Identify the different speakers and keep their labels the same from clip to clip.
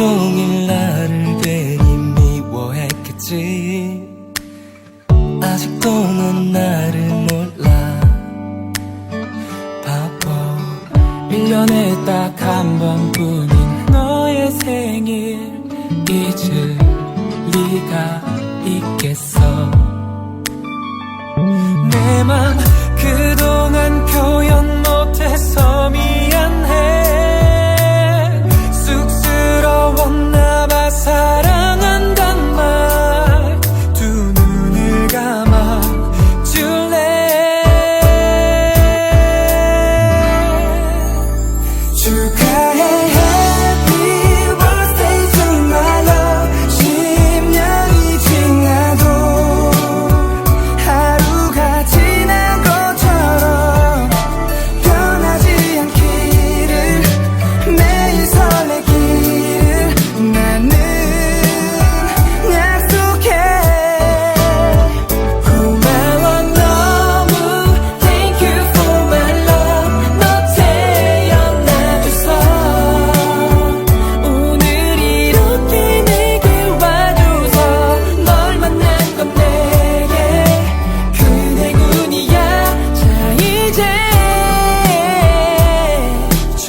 Speaker 1: 종일 나를 괜히 미워했겠지. 아직도 넌 나를 몰라. 바보.
Speaker 2: 1년에 딱 한 번뿐인 너의 생일 잊을 리가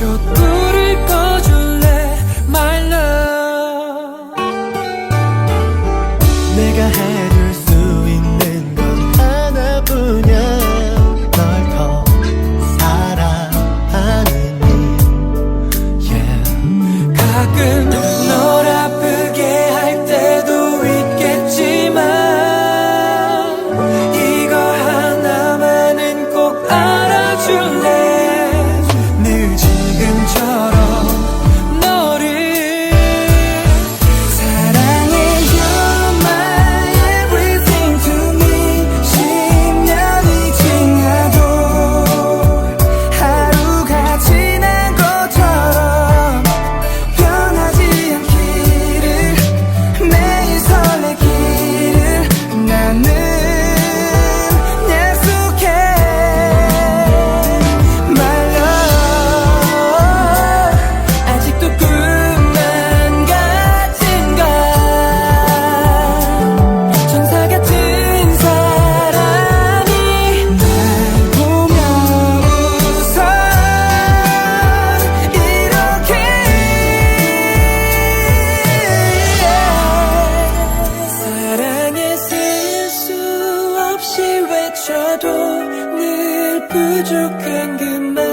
Speaker 2: 촛불을 꺼줄래 My love 내가 해줄 수 있는 건 하나뿐이야 널 더 사랑하는 일 yeah. 가끔 외쳐도 늘
Speaker 1: 부족한 그만.